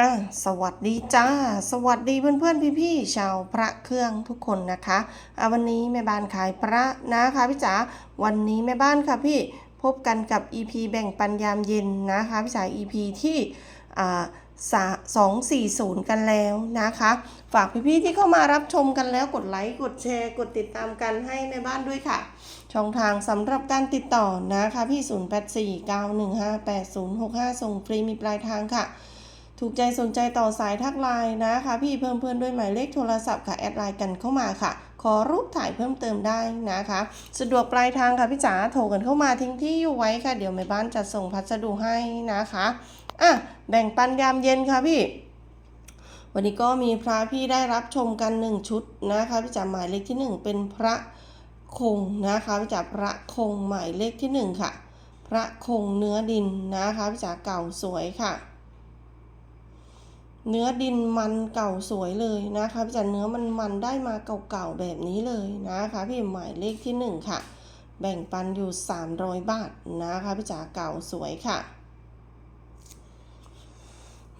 อะสวัสดีจ้า สวัสดีเพื่อนๆพี่ๆชาวพระเครื่องทุกคนนะคะอะวันนี้แม่บ้านขายพระนะคะพี่จ๋าวันนี้แม่บ้านค่ะพี่พบกันกับ EP แบ่งปันยามเย็นนะคะพี่จ๋า EP ที่อ่าสองสี่ศูนย์กันแล้วนะคะ ฝากพี่ๆที่เข้ามารับชมกันแล้วกดไลค์กดแชร์กดติดตามกันให้แม่บ้านด้วยค่ะ ช่องทางสำหรับการติดต่อนะคะพี่ 0849158065 ส่งฟรีมีปลายทางค่ะ ถูกใจสนใจต่อสายทักไลน์นะคะ พี่เพิ่มเพื่อนด้วยหมายเลขโทรศัพท์ค่ะแอดไลน์กันเข้ามาค่ะ ขอรูปถ่ายเพิ่มเติมได้นะคะ สะดวกปลายทางค่ะพี่จ๋าโทรกันเข้ามาทิ้งที่อยู่ไว้ค่ะ เดี๋ยวแม่บ้านจะส่งพัสดุให้นะคะอะแบ่งปันยามเย็นค่ะพี่วันนี้ก็มีพระพี่ได้รับชมกันหนึ่งชุดนะคะพี่จ๋าหมายเลขที่หนึ่งเป็นพระคงนะคะพี่จ๋าพระคงหมายเลขที่หนึ่งค่ะ พระคงเนื้อดินนะคะพี่จ๋าเก่าสวยค่ะ เนื้อดินมันเก่าสวยเลยนะคะพี่จ๋าเนื้อมันมันได้มาเก่าๆแบบนี้เลยนะคะพี่หมายเลขที่หนึ่งค่ะ แบ่งปันอยู่ 300 บาทนะคะพี่จ๋าเก่าสวยค่ะ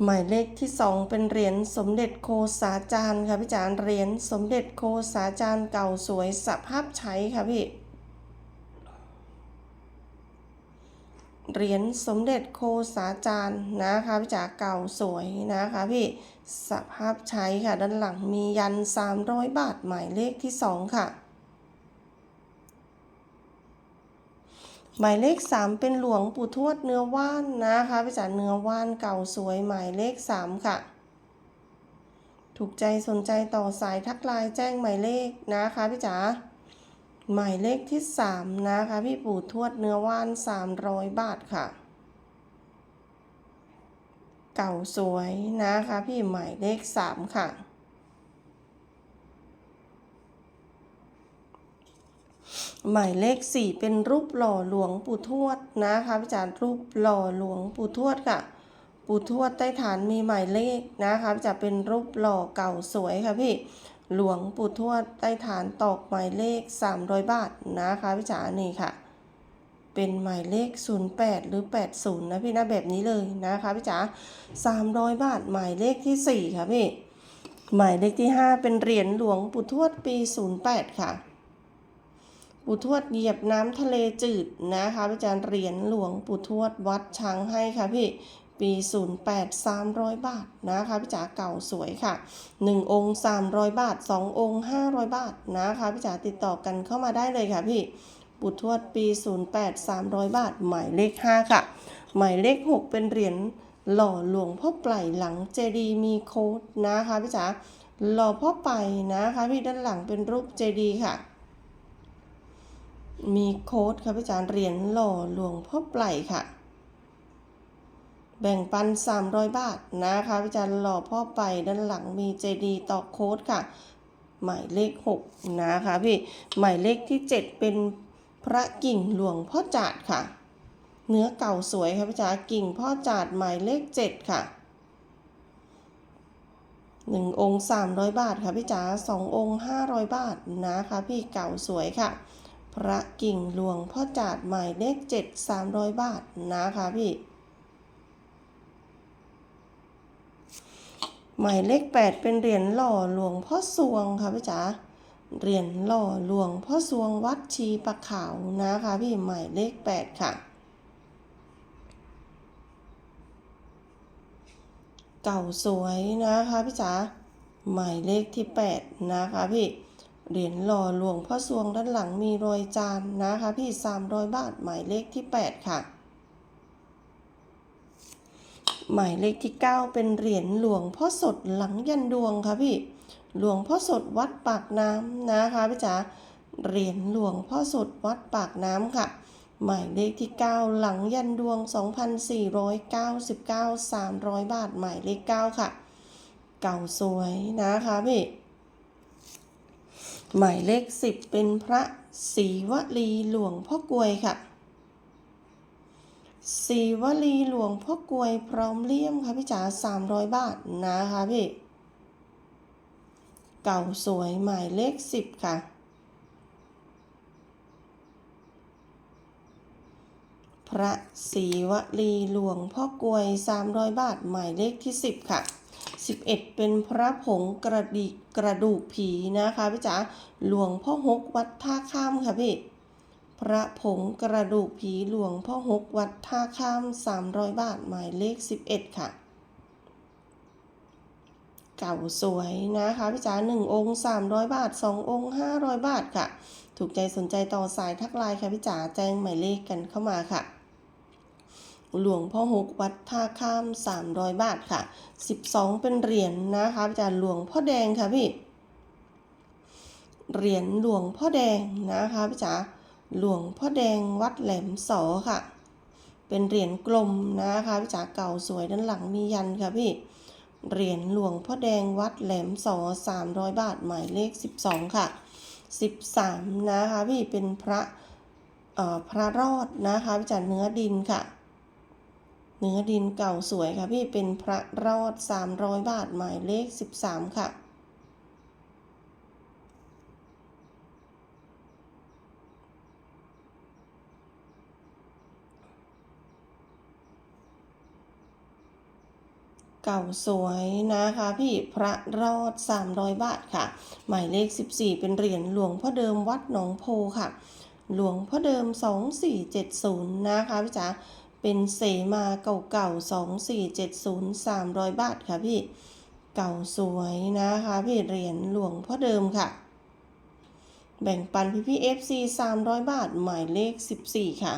หมายเลขที่ 2 เป็นเหรียญสมเด็จโคสาจารย์ค่ะพี่จ๋าเหรียญสมเด็จโคสาจารย์เก่าสวยสภาพใช้ค่ะพี่ เหรียญสมเด็จโคสาจารย์นะคะพี่จ๋าเก่าสวยนะคะพี่สภาพใช้ค่ะ ด้านหลังมียัน 300 บาทหมายเลขที่ 2 ค่ะ หมายเลข 3 เป็นหลวงปู่ทวดเนื้อว่านนะคะพี่จ๋าเนื้อว่านเก่าสวยหมายเลข 3 ค่ะถูกใจสนใจต่อสายทักไลน์แจ้งหมายเลขนะคะพี่จ๋า หมายเลขที่ 3 นะคะ พี่ปู่ทวดเนื้อว่าน 300 บาทค่ะ เก่าสวยนะคะ พี่หมายเลข 3 ค่ะ หมายเลข 4 เป็นรูปหล่อหลวงปู่ทวดนะคะพี่จารย์รูปหล่อหลวงปู่ทวดค่ะ ปู่ทวดใต้ฐานมีหมายเลขนะคะจะเป็นรูปหล่อเก่าสวยค่ะพี่ หลวงปู่ทวดใต้ฐานตอกหมายเลข 300 บาทนะคะพี่จ๋านี่ค่ะ เป็นหมายเลข 08 หรือ 80 นะพี่นะแบบนี้เลยนะคะพี่จ๋า300 บาทหมายเลขที่ 4 ค่ะพี่ หมายเลขที่ 5 เป็นเหรียญหลวงปู่ทวดปี 08 ค่ะปู่ทวดเหยียบน้ำทะเลจืดนะคะพี่จารย์เหรียญหลวงปู่ทวดวัดช้างให้ค่ะพี่ ปี 08 300 บาทนะคะพี่จ๋าเก่าสวยค่ะ 1 องค์ 300 บาท 2 องค์ 500 บาทนะคะพี่จ๋าติดต่อกันเข้ามาได้เลยค่ะพี่ปู่ทวดปี 08 300 บาท หมายเลข 5 ค่ะ หมายเลข 6 เป็นเหรียญหล่อหลวงพ่อไปล่หลังเจดีย์มีโค้ดนะคะพี่จ๋าหล่อพ่อไปนะคะพี่ด้านหลังเป็นรูปเจดีย์ค่ะ มีโค้ดค่ะพี่จ๋าเหรียญหล่อหลวงพ่อไปล่ค่ะ แบ่งปัน 300 บาทนะคะพี่จารย์หล่อพ่อไปด้านหลังมีเจดีต่อโค้ดค่ะ หมายเลข 6 นะคะพี่หมายเลขที่ 7 เป็นพระกิ่งหลวงพ่อจาดค่ะ เนื้อเก่าสวยค่ะพี่จารย์กิ่งพ่อจาดหมายเลข 7 ค่ะหนึ่งองค์ 300 บาทค่ะพี่จ๋าสององค์ 500 บาทนะคะพี่เก่าสวยค่ะ พระกิ่งหลวงพ่อจาดหมายเลขเจ็ดสามร้อยบาทนะคะพี่ หมายเลขแปดเป็นเหรียญหล่อหลวงพ่อสวงค่ะพี่จ๋าเหรียญหล่อหลวงพ่อสวงวัดชีปะขาวนะคะพี่หมายเลขแปดค่ะเก่าสวยนะคะพี่จ๋าหมายเลขที่แปดนะคะพี่เหรียญหล่อหลวงพ่อสวงด้านหลังมีรอยจานนะคะพี่300บาทหมายเลขที่8ค่ะ หมายเลขที่ 9 เป็นเหรียญหลวงพ่อสดหลังยันดวงค่ะพี่ หลวงพ่อสดวัดปากน้ำนะคะพี่จ๋า เหรียญหลวงพ่อสดวัดปากน้ำค่ะ หมายเลขที่ 9 หลังยันดวง 2,499 300 บาท หมายเลข 9 ค่ะ เก่าสวยนะคะพี่ หมายเลขสิบเป็นพระศรีวลีหลวงพ่อกลวยค่ะ ศรีวลีหลวงพ่อกลวยพร้อมเลี่ยมค่ะพี่จ๋าสามร้อยบาทนะคะพี่ เก่าสวยหมายเลขสิบค่ะ พระศรีวลีหลวงพ่อกลวย300บาทหมายเลขที่10ค่ะ11เป็นพระผงกระดิกระดูกผีนะคะพี่จ๋าหลวงพ่อฮกวัดท่าข้ามค่ะพี่ พระผงกระดูกผีหลวงพ่อฮกวัดท่าข้าม 300 บาทหมายเลข 11 ค่ะ เก่าสวยนะคะพี่จ๋าหนึ่งองค์ 300 บาท 2 องค์ 500 บาทค่ะ ถูกใจสนใจต่อสายทักไลน์ค่ะพี่จ๋าแจ้งหมายเลขกันเข้ามาค่ะ หลวงพ่อฮกวัดท่าข้าม 300 บาทค่ะ 12 เป็นเหรียญนะคะพี่จ๋าหลวงพ่อแดงค่ะพี่ เหรียญหลวงพ่อแดงนะคะพี่จ๋า หลวงพ่อแดงวัดแหลมสอค่ะ เป็นเหรียญกลมนะคะพี่จ๋าเก่าสวยด้านหลังมียันค่ะพี่ เหรียญหลวงพ่อแดงวัดแหลมสอ300บาทหมายเลข12ค่ะ13นะคะพี่เป็นพระพระรอดนะคะพี่จ๋าเนื้อดินค่ะ เนื้อดินเก่าสวยค่ะพี่เป็นพระรอด300บาทหมายเลข13ค่ะ เก่าสวยนะคะพี่พระรอด 300 บาทค่ะ หมายเลข 14 เป็นเหรียญหลวงพ่อเดิมวัดหนองโพค่ะ หลวงพ่อเดิม 2470 นะคะพี่จ๋าเป็นเสมาเก่าๆ 2470 300 บาทค่ะพี่เก่าสวยนะคะพี่เหรียญหลวงพ่อเดิมค่ะ แบ่งปันพี่พี่ FC 300บาทหมายเลข14ค่ะ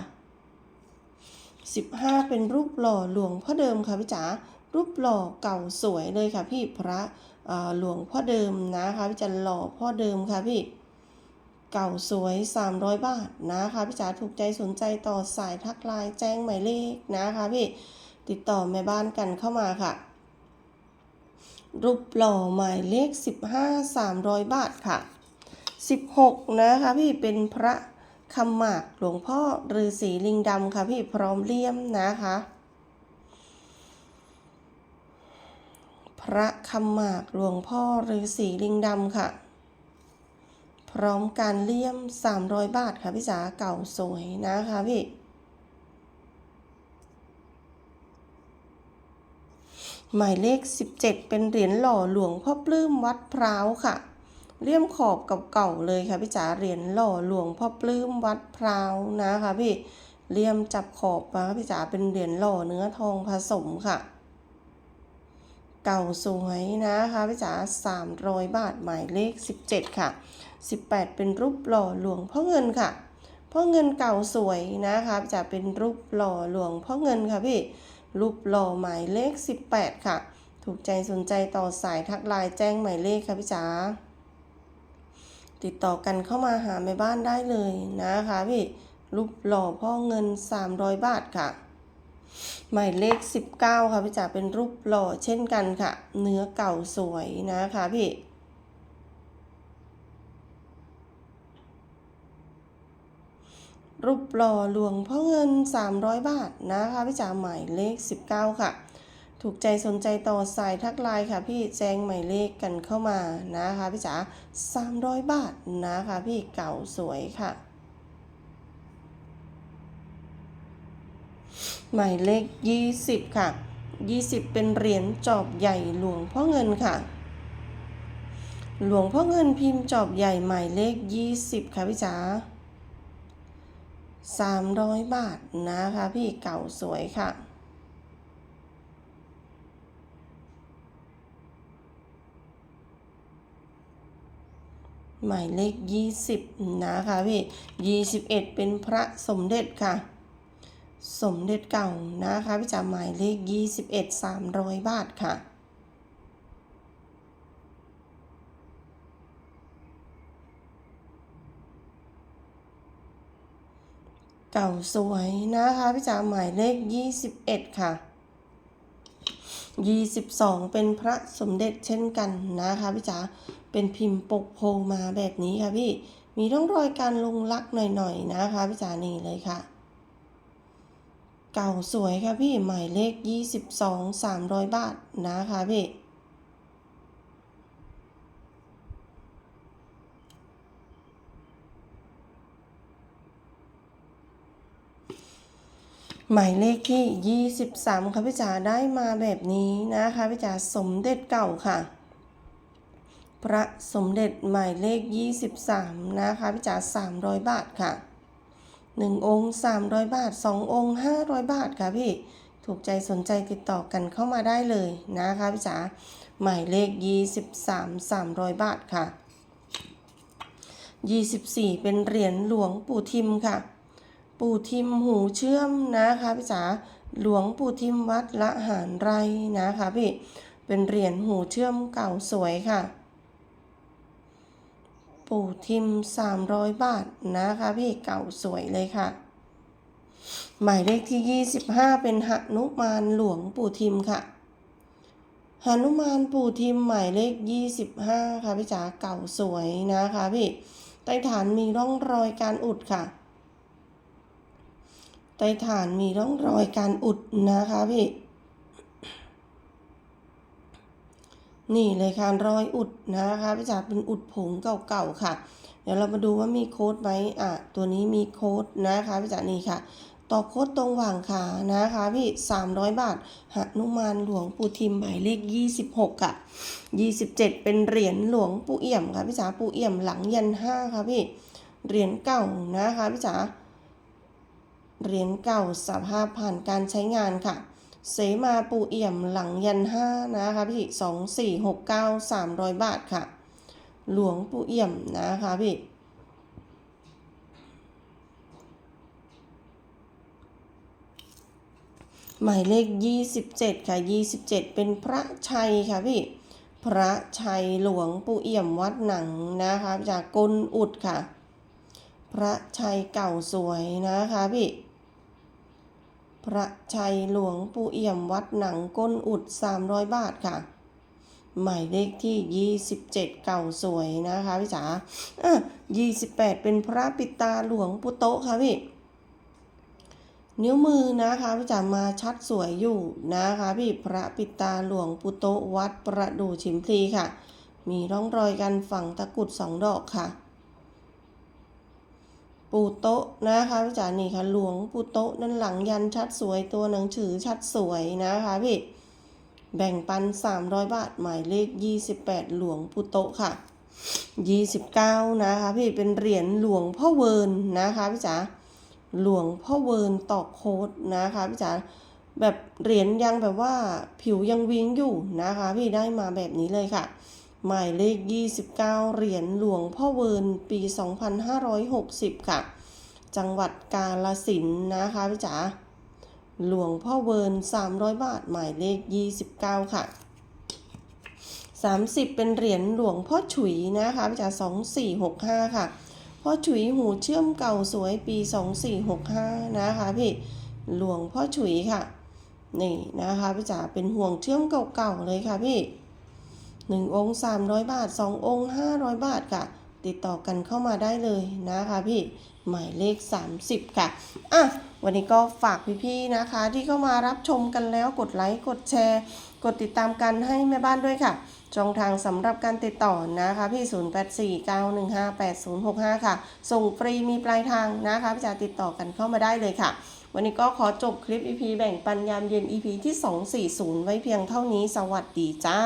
15เป็นรูปหล่อหลวงพ่อเดิมค่ะพี่จ๋า รูปหล่อเก่าสวยเลยค่ะพี่พระหลวงพ่อเดิมนะคะพี่จะหล่อพ่อเดิมค่ะพี่ เก่าสวย 300 บาทนะคะพี่จ๋าถูกใจสนใจต่อสายทักไลน์แจ้งหมายเลขนะคะพี่ติดต่อแม่บ้านกันเข้ามาค่ะ รูปหล่อหมายเลข 15 300 บาทค่ะ 16 นะคะพี่เป็นพระคำหมากหลวงพ่อฤาษีลิงดำค่ะพี่พร้อมเลี่ยมนะคะ ระคำหมากหลวงพ่อฤาษีลิงดำค่ะ พร้อมการเลี่ยม 300 บาทค่ะพี่จ๋าเก่าสวยนะคะพี่หมายเลข 17 เป็นเหรียญหล่อหลวงพ่อปลื้มวัดพร้าวค่ะ เลี่ยมขอบเก่าๆเลยค่ะพี่จ๋าเหรียญหล่อหลวงพ่อปลื้มวัดพร้าวนะคะพี่เลี่ยมจับขอบมาค่ะพี่จ๋าเป็นเหรียญหล่อเนื้อทองผสมค่ะ เก่าสวยนะคะพี่จ๋า300 บาทหมายเลข 17 ค่ะ 18 เป็นรูปหล่อหลวงพ่อเงินค่ะพ่อเงินเก่าสวยนะคะจ๋าเป็นรูปหล่อหลวงพ่อเงินค่ะพี่รูปหล่อหมายเลข 18 ค่ะ ถูกใจสนใจต่อสายทักไลน์แจ้งหมายเลขค่ะพี่จ๋าติดต่อกันเข้ามาหาแม่บ้านได้เลยนะคะพี่รูปหล่อพ่อเงิน 300 บาทค่ะ หมายเลข 19 ค่ะพี่จ๋าเป็นรูปหล่อเช่นกันค่ะ เนื้อเก่าสวยนะคะพี่รูปหล่อหลวงพ่อเงิน 300 บาทนะคะพี่จ๋าหมายเลข 19 ค่ะ ถูกใจสนใจต่อสายทักไลน์ค่ะพี่แจ้งหมายเลขกันเข้ามานะคะพี่จ๋า300 บาทนะคะพี่เก่าสวยค่ะ หมายเลข 20 ค่ะ 20 เป็นเหรียญจอบใหญ่หลวงพ่อเงินค่ะ หลวงพ่อเงินพิมพ์จอบใหญ่หมายเลข 20 ค่ะพี่จ๋า300 บาทนะคะพี่เก่าสวยค่ะหมายเลข 20 นะคะพี่ 21 เป็นพระสมเด็จค่ะ สมเด็จเก่านะคะพี่จ๋าหมายเลข 21 300 บาทค่ะ เก่าสวยนะคะพี่จ๋าหมายเลข 21 ค่ะ 22 เป็นพระสมเด็จเช่นกันนะคะพี่จ๋าเป็นพิมพ์ปกโพมาแบบนี้ค่ะพี่ มีร่องรอยการลงลักหน่อยๆนะคะพี่จ๋านี่เลยค่ะ เก่าสวยค่ะพี่ หมายเลข 22 300 บาทนะคะพี่ หมายเลขที่ 23 ค่ะพี่จ๋าได้มาแบบนี้นะคะพี่จ๋าสมเด็จเก่าค่ะ พระสมเด็จหมายเลข 23 นะคะพี่จ๋า300 บาทค่ะ 1 องค์ 300 บาท 2 องค์ 500 บาทค่ะพี่ ถูกใจสนใจติดต่อกันเข้ามาได้เลยนะคะพี่จ๋าหมายเลข 23 300 บาทค่ะ 24 เป็นเหรียญหลวงปู่ทิมค่ะ ปู่ทิมหูเชื่อมนะคะพี่จ๋าหลวงปู่ทิมวัดละหารไรนะคะพี่ เป็นเหรียญหูเชื่อมเก่าสวยค่ะ ปู่ทิม 300 บาทนะคะพี่เก่าสวยเลยค่ะ หมายเลขที่ 25 เป็นหนุมานหลวงปู่ทิมค่ะหนุมานปู่ทิมหมายเลข 25 ค่ะพี่จ๋าเก่าสวยนะคะพี่ใต้ฐานมีร่องรอยการอุดค่ะใต้ฐานมีร่องรอยการอุดนะคะพี่ นี่เลยค่ะรอยอุดนะคะพี่จ๋าเป็นอุดผงเก่าๆค่ะ เดี๋ยวเรามาดูว่ามีโค้ดไหมอะตัวนี้มีโค้ดนะคะพี่จ๋านี่ค่ะต่อโค้ดตรงหว่างขานะคะพี่ 300 บาทหนุมานหลวงปู่ทิมหมายเลข 26ค่ะ27 เป็นเหรียญหลวงปู่เอี่ยมค่ะพี่จ๋าปู่เอี่ยมหลังยัน5ค่ะพี่เหรียญเก่านะคะพี่จ๋าเหรียญเก่าสภาพผ่านการใช้งานค่ะ เสมาปูเอี่ยมหลังยันห้านะคะพี่สองสี่หกเก้าสามร้อยบาทค่ะ หลวงปูเอี่ยมนะคะพี่หมายเลข 27 ค่ะ 27 เป็นพระชัยค่ะพี่ พระชัยหลวงปู่เอี่ยมวัดหนังนะคะจากกลอุดค่ะ พระชัยเก่าสวยนะคะพี่ พระชัยหลวงปู่เอี่ยมวัดหนังก้นอุด 300 บาทค่ะ หมายเลขที่ 27 เก่าสวยนะคะพี่จ๋าอะ28 เป็นพระปิตาหลวงปู่โตะค่ะพี่ นิ้วมือนะคะพี่จ๋ามาชัดสวยอยู่นะคะพี่พระปิตาหลวงปู่โตะวัดประดู่ชิมพลีค่ะ มีร่องรอยการฝังตะกรุดสองดอกค่ะ ปูโต๊ะนะคะพี่จ๋านี่ค่ะหลวงปูโต๊ะด้านหลังยันชัดสวยตัวหนังสือชัดสวยนะคะพี่แบ่งปัน 300 บาท หมายเลข 28 หลวงปูโต๊ะค่ะ 29 นะคะพี่เป็นเหรียญหลวงพ่อเวิร์นนะคะพี่จ๋าหลวงพ่อเวิร์นตอกโค้ดนะคะพี่จ๋าแบบเหรียญยังแบบว่าผิวยังวิงอยู่นะคะพี่ได้มาแบบนี้เลยค่ะ หมายเลข 29 เหรียญหลวงพ่อเวิร์นปี 2560 ค่ะ จังหวัดกาลสินนะคะพี่จ๋าหลวงพ่อเวิร์น300 บาท หมายเลข 29 ค่ะ 30 เป็นเหรียญหลวงพ่อฉุยนะคะพี่จ๋า2465 ค่ะ พ่อฉุยหูเชื่อมเก่าสวยปี 2465 นะคะพี่ หลวงพ่อฉุยค่ะ นี่นะคะพี่จ๋าเป็นห่วงเชื่อมเก่าๆเลยค่ะพี่ หนึ่งองค์สามร้อยบาทสององค์ห้าร้อยบาทค่ะ ติดต่อกันเข้ามาได้เลยนะคะพี่หมายเลข 30 ค่ะ อะ วันนี้ก็ฝากพี่ๆนะคะ ที่เข้ามารับชมกันแล้วกดไลค์กดแชร์ กดติดตามกันให้แม่บ้านด้วยค่ะช่องทางสำหรับการติดต่อนะคะพี่ 0849158065 ค่ะ ส่งฟรีมีปลายทางนะคะพี่จะติดต่อกันเข้ามาได้เลยค่ะ วันนี้ก็ขอจบคลิป EP แบ่งปันยามเย็น EP ที่ 240 ไว้เพียงเท่านี้สวัสดีจ้า